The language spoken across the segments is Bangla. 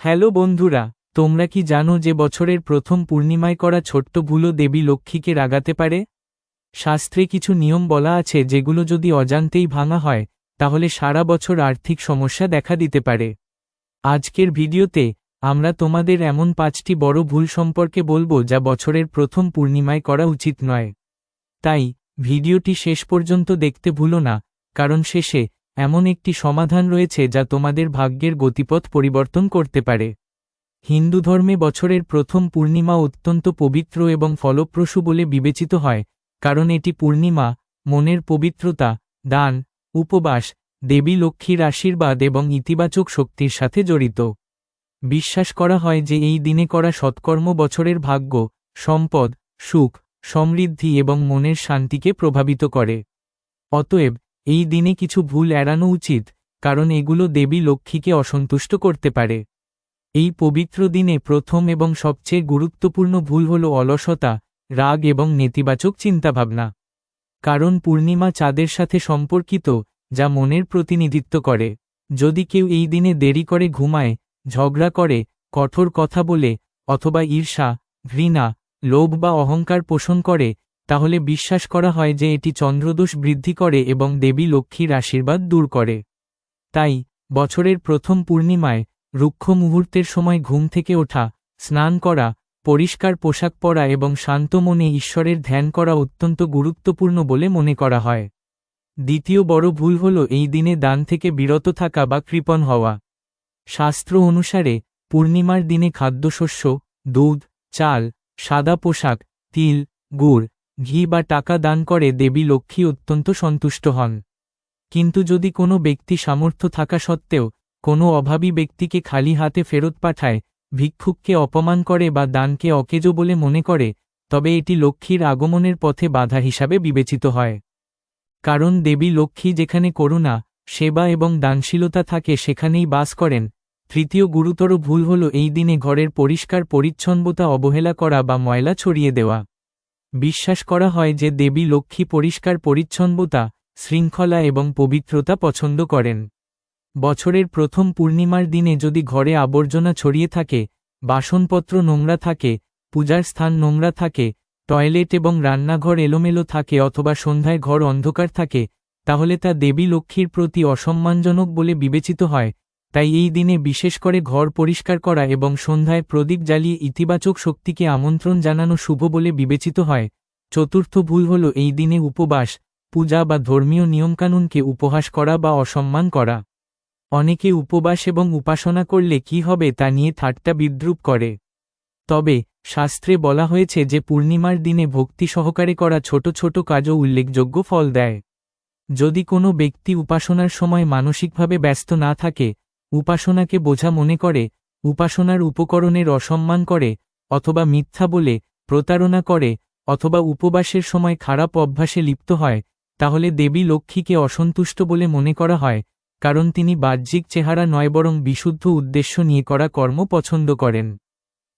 হ্যালো বন্ধুরা, তোমরা কি জানো যে বছরের প্রথম পূর্ণিমায় করা ছোট্ট ভুলও দেবী লক্ষ্মীকে রাগাতে পারে? শাস্ত্রে কিছু নিয়ম বলা আছে যেগুলো যদি অজান্তেই ভাঙা হয়, তাহলে সারা বছর আর্থিক সমস্যা দেখা দিতে পারে। আজকের ভিডিওতে আমরা তোমাদের এমন পাঁচটি বড় ভুল সম্পর্কে বলব যা বছরের প্রথম পূর্ণিমায় করা উচিত নয়। তাই, ভিডিওটি শেষ পর্যন্ত দেখতে ভুলো না, কারণ শেষে এমন একটি সমাধান রয়েছে যা তোমাদের ভাগ্যের গতিপথ পরিবর্তন করতে পারে। হিন্দু ধর্মে বছরের প্রথম পূর্ণিমা অত্যন্ত পবিত্র এবং ফলপ্রসূ বলে বিবেচিত হয়, কারণ এটি পূর্ণিমা, মনের পবিত্রতা, দান, উপবাস, দেবী লক্ষ্মীর আশীর্বাদ এবং ইতিবাচক শক্তির সাথে জড়িত। বিশ্বাস করা হয় যে এই দিনে করা সৎকর্ম বছরের ভাগ্য, সম্পদ, সুখ, সমৃদ্ধি এবং মনের শান্তিকে প্রভাবিত করে। অতএব এই দিনে কিছু ভুল এড়ানো উচিত, কারণ এগুলো দেবী লক্ষ্মীকে অসন্তুষ্ট করতে পারে। এই পবিত্র দিনে প্রথম এবং সবচেয়ে গুরুত্বপূর্ণ ভুল হল অলসতা, রাগ এবং নেতিবাচক চিন্তাভাবনা। কারণ পূর্ণিমা চাঁদের সাথে সম্পর্কিত, যা মনের প্রতিনিধিত্ব করে। যদি কেউ এই দিনে দেরি করে ঘুমায়, ঝগড়া করে, কঠোর কথা বলে, অথবা ঈর্ষা, ঘৃণা, লোভ বা অহংকার পোষণ করে তাহলে বিশ্বাস করা হয় যে এটি চন্দ্রদোষ বৃদ্ধি করে এবং দেবী লক্ষ্মীর আশীর্বাদ দূর করে। তাই, বছরের প্রথম পূর্ণিমায় রুক্ষ মুহূর্তের সময় ঘুম থেকে ওঠা, স্নান করা, পরিষ্কার পোশাক পরা এবং শান্ত মনে ঈশ্বরের ধ্যান করা অত্যন্ত গুরুত্বপূর্ণ বলে মনে করা হয়। দ্বিতীয় বড় ভুল হল এই দিনে দান থেকে বিরত থাকা বা কৃপণ হওয়া। শাস্ত্র অনুসারে, পূর্ণিমার দিনে খাদ্যশস্য, দুধ, চাল, সাদা পোশাক, তিল, গুড় ঘি বা টাকা দান করে দেবী লক্ষ্মী অত্যন্ত সন্তুষ্ট হন। কিন্তু যদি কোনো ব্যক্তি সামর্থ্য থাকা সত্ত্বেও কোনো অভাবী ব্যক্তিকে খালি হাতে ফেরত পাঠায়, ভিক্ষুককে অপমান করে বা দানকে অকেজো বলে মনে করে, তবে এটি লক্ষ্মীর আগমনের পথে বাধা হিসাবে বিবেচিত হয়। কারণ দেবী লক্ষ্মী যেখানে করুণা, সেবা এবং দানশীলতা থাকে সেখানেই বাস করেন। তৃতীয় গুরুতর ভুল হল এই দিনে ঘরের পরিষ্কার পরিচ্ছন্নতা অবহেলা করা বা ময়লা ছড়িয়ে দেওয়া। বিশ্বাস করা হয় যে দেবী লক্ষ্মী পরিষ্কার পরিচ্ছন্নতা, শৃঙ্খলা এবং পবিত্রতা পছন্দ করেন। বছরের প্রথম পূর্ণিমার দিনে যদি ঘরে আবর্জনা ছড়িয়ে থাকে, বাসনপত্র নোংরা থাকে, পূজার স্থান নোংরা থাকে, টয়লেট এবং রান্নাঘর এলোমেলো থাকে অথবা সন্ধ্যায় ঘর অন্ধকার থাকে, তাহলে তা দেবী লক্ষ্মীর প্রতি অসম্মানজনক বলে বিবেচিত হয়। তাই এই দিনে বিশেষ করে ঘর পরিষ্কার করা এবং সন্ধ্যায় প্রদীপ জ্বালিয়ে ইতিবাচক শক্তিকে আমন্ত্রণ জানানো শুভ বলে বিবেচিত হয়। চতুর্থ ভুল হল এই দিনে উপবাস, পূজা বা ধর্মীয় নিয়মকানুনকে উপহাস করা বা অসম্মান করা। অনেকে উপবাস এবং উপাসনা করলে কি হবে তা নিয়ে ঠাট্টা বিদ্রুপ করে। তবে, শাস্ত্রে বলা হয়েছে যে পূর্ণিমার দিনে ভক্তি সহকারে করা ছোট ছোট কাজও উল্লেখযোগ্য ফল দেয়। যদি কোনো ব্যক্তি উপাসনার সময় মানসিকভাবে ব্যস্ত না থাকে উপাসনাকে বোঝা মনে করে, উপাসনার উপকরণের অসম্মান করে, অথবা মিথ্যা বলে, প্রতারণা করে, অথবা উপবাসের সময় খারাপ অভ্যাসে লিপ্ত হয়, তাহলে দেবী লক্ষ্মীকে অসন্তুষ্ট বলে মনে করা হয়, কারণ তিনি বাহ্যিক চেহারা নয় বরং বিশুদ্ধ উদ্দেশ্য নিয়ে করা কর্ম পছন্দ করেন।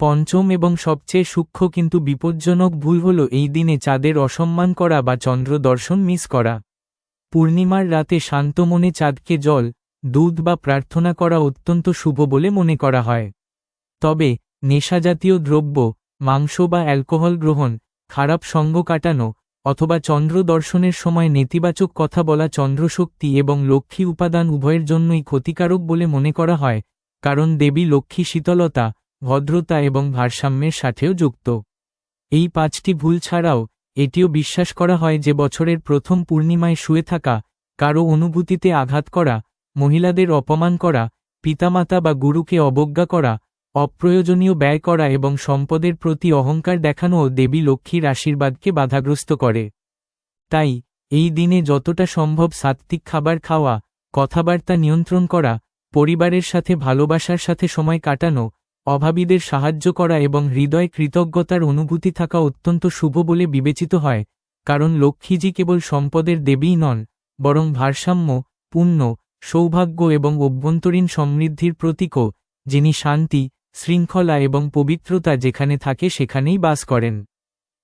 পঞ্চম এবং সবচেয়ে সূক্ষ্ম কিন্তু বিপজ্জনক ভুল হল এই দিনে চাঁদের অসম্মান করা বা চন্দ্র দর্শন মিস করা। পূর্ণিমার রাতে শান্ত মনে চাঁদকে জল দুধ বা প্রার্থনা করা অত্যন্ত শুভ বলে মনে করা হয়। তবে, নেশাজাতীয় দ্রব্য, মাংস বা অ্যালকোহল গ্রহণ, খারাপ সঙ্গ কাটানো, অথবা চন্দ্র দর্শনের সময় নেতিবাচক কথা বলা চন্দ্রশক্তি এবং লক্ষ্মী উপাদান উভয়ের জন্যই ক্ষতিকারক বলে মনে করা হয়, কারণ দেবী লক্ষ্মী শীতলতা, ভদ্রতা এবং ভারসাম্যের সাথেও যুক্ত। এই পাঁচটি ভুল ছাড়াও, এটিও বিশ্বাস করা হয় যে বছরের প্রথম পূর্ণিমায় শুয়ে থাকা কারও অনুভূতিতে আঘাত করা মহিলাদের অপমান করা, পিতামাতা বা গুরুকে অবজ্ঞা করা, অপ্রয়োজনীয় ব্যয় করা এবং সম্পদের প্রতি অহংকার দেখানোও দেবী লক্ষ্মীর আশীর্বাদকে বাধাগ্রস্ত করে। তাই, এই দিনে যতটা সম্ভব সাত্ত্বিক খাবার খাওয়া, কথাবার্তা নিয়ন্ত্রণ করা, পরিবারের সাথে ভালোবাসার সাথে সময় কাটানো, অভাবীদের সাহায্য করা এবং হৃদয় কৃতজ্ঞতার অনুভূতি থাকা অত্যন্ত শুভ বলে বিবেচিত হয়, কারণ লক্ষ্মীজি কেবল সম্পদের দেবীই নন, বরং ভারসাম্য, পুণ্য সৌভাগ্য এবং অভ্যন্তরীণ সমৃদ্ধির প্রতীকও, যিনি শান্তি, শৃঙ্খলা এবং পবিত্রতা যেখানে থাকে সেখানেই বাস করেন।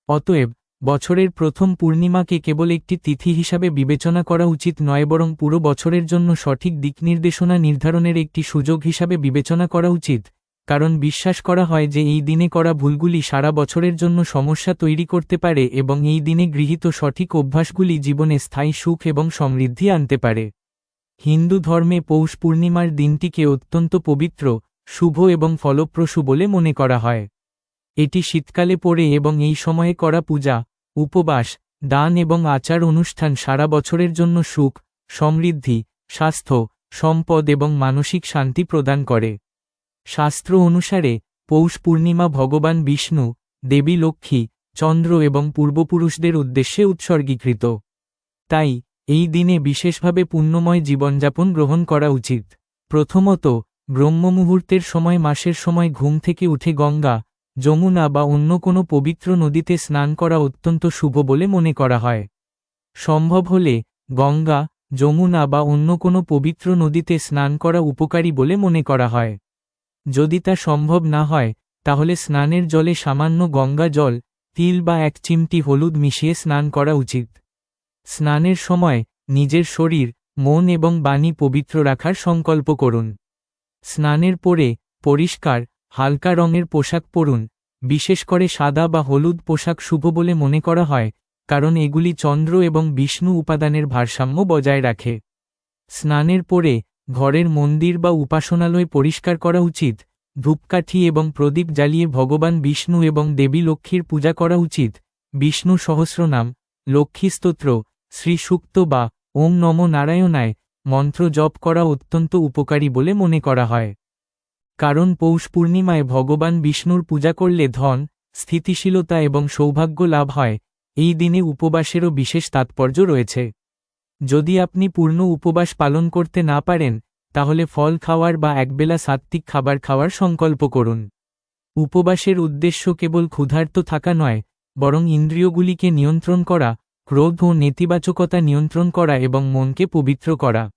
অতএব, বছরের প্রথম পূর্ণিমাকে কেবল একটি তিথি হিসাবে বিবেচনা করা উচিত নয়, বরং পুরো বছরের জন্য সঠিক দিকনির্দেশনা নির্ধারণের একটি সুযোগ হিসাবে বিবেচনা করা উচিত, কারণ বিশ্বাস করা হয় যে এই দিনে করা ভুলগুলি সারা বছরের জন্য সমস্যা তৈরি করতে পারে এবং এই দিনে গৃহীত সঠিক অভ্যাসগুলি জীবনে স্থায়ী সুখ এবং সমৃদ্ধি আনতে পারে। হিন্দু ধর্মে পৌষ পূর্ণিমার দিনটিকে অত্যন্ত পবিত্র, শুভ এবং ফলপ্রসূ বলে মনে করা হয়। এটি শীতকালে পড়ে এবং এই সময়ে করা পূজা, উপবাস, দান এবং আচার অনুষ্ঠান সারা বছরের জন্য সুখ, সমৃদ্ধি, স্বাস্থ্য, সম্পদ এবং মানসিক শান্তি প্রদান করে। শাস্ত্র অনুসারে, পৌষ পূর্ণিমা ভগবান বিষ্ণু, দেবী লক্ষ্মী, চন্দ্র এবং পূর্বপুরুষদের উদ্দেশ্যে উৎসর্গীকৃত। তাই এই দিনে বিশেষভাবে পুণ্যময় জীবনযাপন গ্রহণ করা উচিত। প্রথমত, ব্রহ্মমুহূর্তের সময় মাসের সময় ঘুম থেকে উঠে গঙ্গা, যমুনা বা অন্য কোনো পবিত্র নদীতে স্নান করা অত্যন্ত শুভ বলে মনে করা হয়। সম্ভব হলে, গঙ্গা, যমুনা বা অন্য কোনো পবিত্র নদীতে স্নান করা উপকারী বলে মনে করা হয়। যদি তা সম্ভব না হয়, তাহলে স্নানের জলে সামান্য গঙ্গা জল, তিল বা এক চিমটি হলুদ মিশিয়ে স্নান করা উচিত। স্নানের সময় নিজের শরীর, মন এবং বাণী পবিত্র রাখার সংকল্প করুন। স্নানের পরে পরিষ্কার, হালকা রঙের পোশাক পরুন, বিশেষ করে সাদা বা হলুদ পোশাক শুভ বলে মনে করা হয়, কারণ এগুলি চন্দ্র এবং বিষ্ণু উপাদানের ভারসাম্য বজায় রাখে। স্নানের পরে ঘরের মন্দির বা উপাসনালয় পরিষ্কার করা উচিত, ধূপকাঠি এবং প্রদীপ জ্বালিয়ে ভগবান বিষ্ণু এবং দেবী লক্ষ্মীর পূজা করা উচিত। বিষ্ণু সহস্রনাম, লক্ষ্মী স্তোত্র শ্রীসুক্ত বা ওম নম নারায়ণায় মন্ত্র জপ করা অত্যন্ত উপকারী বলে মনে করা হয়। কারণ পৌষ পূর্ণিমায় ভগবান বিষ্ণুর পূজা করলে ধন, স্থিতিশীলতা এবং সৌভাগ্য লাভ হয়, এই দিনে উপবাসেরও বিশেষ তাৎপর্য রয়েছে। যদি আপনি পূর্ণ উপবাস পালন করতে না পারেন, তাহলে ফল খাওয়ার বা একবেলা সাত্ত্বিক খাবার খাওয়ার সংকল্প করুন। উপবাসের উদ্দেশ্য কেবল ক্ষুধার্ত থাকা নয়, বরং ইন্দ্রিয়গুলিকে নিয়ন্ত্রণ করা ক্রোধ ও নেতিবাচকতা নিয়ন্ত্রণ করা এবং মনকে পবিত্র করা।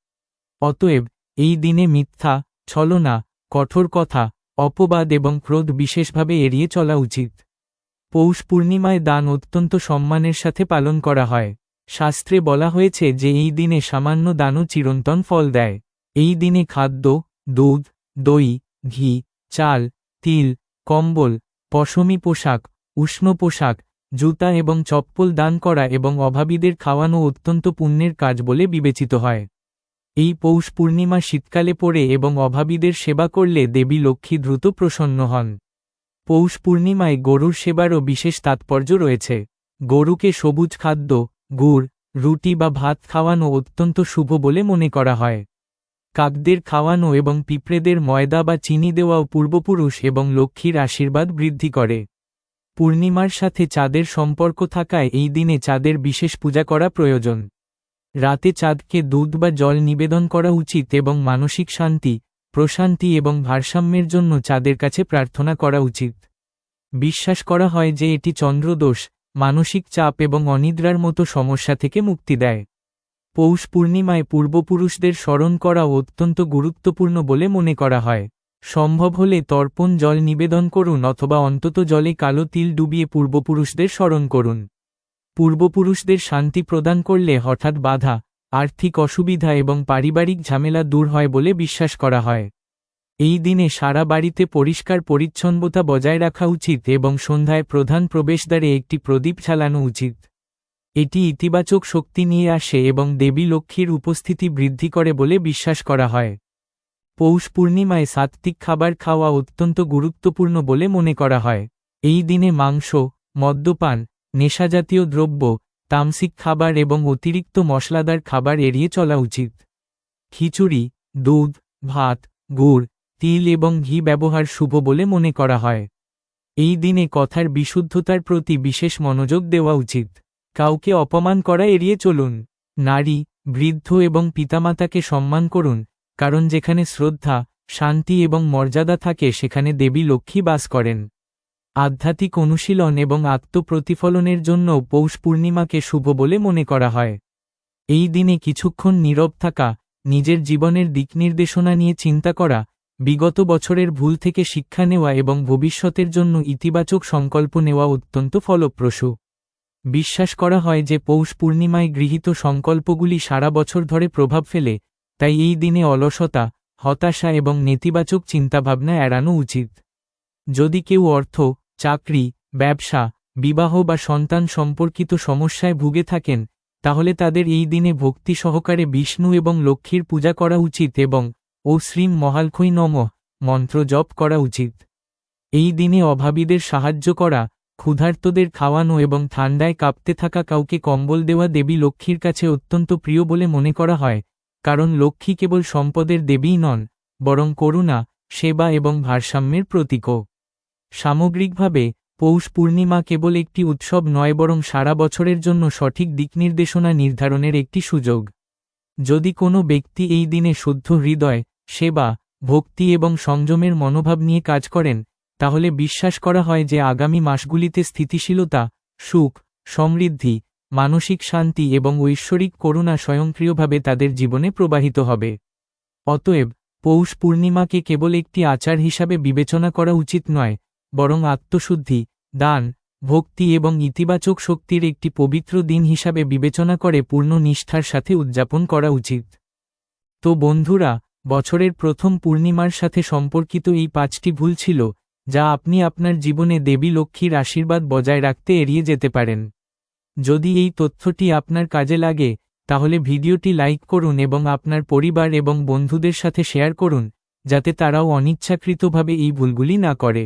অতএব, এই দিনে মিথ্যা, ছলনা, কঠোর কথা, অপবাদ এবং ক্রোধ বিশেষভাবে এড়িয়ে চলা উচিত। পৌষ পূর্ণিমায় দান অত্যন্ত সম্মানের সাথে পালন করা হয়। শাস্ত্রে বলা হয়েছে যে এই দিনে সামান্য দানও চিরন্তন ফল দেয়। এই দিনে খাদ্য, দুধ, দই, ঘি, চাল, তিল, কম্বল, পশমি পোশাক, উষ্ণ পোশাক জুতা এবং চপ্পল দান করা এবং অভাবীদের খাওয়ানো অত্যন্ত পুণ্যের কাজ বলে বিবেচিত হয়। এই পৌষ পূর্ণিমা শীতকালে পড়ে এবং অভাবীদের সেবা করলে দেবী লক্ষ্মী দ্রুত প্রসন্ন হন। পৌষ পূর্ণিমায় গরুর সেবারও বিশেষ তাৎপর্য রয়েছে। গরুকে সবুজ খাদ্য, গুড়, রুটি বা ভাত খাওয়ানো অত্যন্ত শুভ বলে মনে করা হয়। কাকদের খাওয়ানো এবং পিঁপড়েদের ময়দা বা চিনি দেওয়াও পূর্বপুরুষ এবং লক্ষ্মীর আশীর্বাদ বৃদ্ধি করে। পূর্ণিমার সাথে চাঁদের সম্পর্ক থাকায় এই দিনে চাঁদের বিশেষ পূজা করা প্রয়োজন। রাতে চাঁদকে দুধ বা জল নিবেদন করা উচিত এবং মানসিক শান্তি, প্রশান্তি এবং ভারসাম্যের জন্য চাঁদের কাছে প্রার্থনা করা উচিত। বিশ্বাস করা হয় যে এটি চন্দ্রদোষ, মানসিক চাপ এবং অনিদ্রার মতো সমস্যা থেকে মুক্তি দেয়। পৌষ পূর্ণিমায় পূর্বপুরুষদের স্মরণ করা অত্যন্ত গুরুত্বপূর্ণ বলে মনে করা হয়। সম্ভব হলে তর্পণ জল নিবেদন করুন অথবা অন্তত জলে কালো তিল ডুবিয়ে পূর্বপুরুষদের স্মরণ করুন। পূর্বপুরুষদের শান্তি প্রদান করলে হঠাৎ বাধা, আর্থিক অসুবিধা এবং পারিবারিক ঝামেলা দূর হয় বলে বিশ্বাস করা হয়। এই দিনে সারা বাড়িতে পরিষ্কার পরিচ্ছন্নতা বজায় রাখা উচিত এবং সন্ধ্যায় প্রধান প্রবেশদ্বারে একটি প্রদীপ চালানো উচিত। এটি ইতিবাচক শক্তি নিয়ে আসে এবং দেবী লক্ষ্মীর উপস্থিতি বৃদ্ধি করে বলে বিশ্বাস করা হয়। পৌষ পূর্ণিমায় সাত্ত্বিক খাবার খাওয়া অত্যন্ত গুরুত্বপূর্ণ বলে মনে করা হয়। এই দিনে মাংস, মদ্যপান, নেশাজাতীয় দ্রব্য, তামসিক খাবার এবং অতিরিক্ত মশলাদার খাবার এড়িয়ে চলা উচিত। খিচুড়ি, দুধ, ভাত, গুড়, তিল এবং ঘি ব্যবহার শুভ বলে মনে করা হয়। এই দিনে কথার বিশুদ্ধতার প্রতি বিশেষ মনোযোগ দেওয়া উচিত। কাউকে অপমান করা এড়িয়ে চলুন। নারী, বৃদ্ধ এবং পিতামাতাকে সম্মান করুন। কারণ যেখানে শ্রদ্ধা, শান্তি এবং মর্যাদা থাকে, সেখানে দেবী লক্ষ্মী বাস করেন। আধ্যাত্মিক অনুশীলন এবং আত্মপ্রতিফলনের জন্য পৌষ পূর্ণিমাকে শুভ বলে মনে করা হয়। এই দিনে কিছুক্ষণ নীরব থাকা, নিজের জীবনের দিকনির্দেশনা নিয়ে চিন্তা করা, বিগত বছরের ভুল থেকে শিক্ষা নেওয়া এবং ভবিষ্যতের জন্য ইতিবাচক সংকল্প নেওয়া অত্যন্ত ফলপ্রসূ। বিশ্বাস করা হয় যে পৌষ পূর্ণিমায় গৃহীত সংকল্পগুলি সারা বছর ধরে প্রভাব ফেলে তাই এই দিনে অলসতা, হতাশা এবং নেতিবাচক চিন্তাভাবনা এড়ানো উচিত। যদি কেউ অর্থ, চাকরি, ব্যবসা, বিবাহ বা সন্তান সম্পর্কিত সমস্যায় ভুগে থাকেন, তাহলে তাদের এই দিনে ভক্তি সহকারে বিষ্ণু এবং লক্ষ্মীর পূজা করা উচিত এবং ও শ্রীম মহালখৈ নম মন্ত্র জপ করা উচিত। এই দিনে অভাবীদের সাহায্য করা, ক্ষুধার্তদের খাওয়ানো এবং ঠান্ডায় কাঁপতে থাকা কাউকে কম্বল দেওয়া দেবী লক্ষ্মীর কাছে অত্যন্ত প্রিয় বলে মনে করা হয়। কারণ লক্ষ্মী কেবল সম্পদের দেবীই নন, বরং করুণা, সেবা এবং ভারসাম্যের প্রতীকও সামগ্রিকভাবে, পৌষ পূর্ণিমা কেবল একটি উৎসব নয় বরং সারা বছরের জন্য সঠিক দিকনির্দেশনা নির্ধারণের একটি সুযোগ। যদি কোনো ব্যক্তি এই দিনে শুদ্ধ হৃদয়, সেবা, ভক্তি এবং সংযমের মনোভাব নিয়ে কাজ করেন, তাহলে বিশ্বাস করা হয় যে আগামী মাসগুলিতে স্থিতিশীলতা, সুখ, সমৃদ্ধি মানসিক শান্তি এবং ঐশ্বরিক করুণা স্বয়ংক্রিয়ভাবে তাদের জীবনে প্রবাহিত হবে। অতএব, পৌষ পূর্ণিমাকে কেবল একটি আচার হিসাবে বিবেচনা করা উচিত নয়, বরং আত্মশুদ্ধি, দান, ভক্তি এবং ইতিবাচক শক্তির একটি পবিত্র দিন হিসাবে বিবেচনা করে পূর্ণ নিষ্ঠার সাথে উদযাপন করা উচিত। তো বন্ধুরা, বছরের প্রথম পূর্ণিমার সাথে সম্পর্কিত এই পাঁচটি ভুল ছিল, যা আপনি আপনার জীবনে দেবী লক্ষ্মীর আশীর্বাদ বজায় রাখতে এড়িয়ে যেতে পারেন। যদি এই তথ্যটি আপনার কাজে লাগে, তাহলে ভিডিওটি লাইক করুন এবং আপনার পরিবার এবং বন্ধুদের সাথে শেয়ার করুন, যাতে তারাও অনিচ্ছাকৃতভাবে এই ভুলগুলি না করে।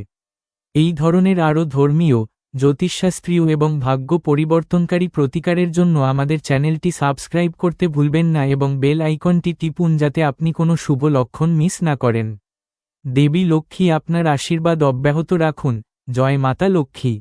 এই ধরনের আরও ধর্মীয়, জ্যোতিষশাস্ত্রীয় এবং ভাগ্য পরিবর্তনকারী প্রতিকারের জন্য আমাদের চ্যানেলটি সাবস্ক্রাইব করতে ভুলবেন না এবং বেল আইকনটি টিপুন যাতে আপনি কোনো শুভ লক্ষণ মিস না করেন। দেবী লক্ষ্মী আপনার আশীর্বাদ অব্যাহত রাখুন। জয় মাতা লক্ষ্মী।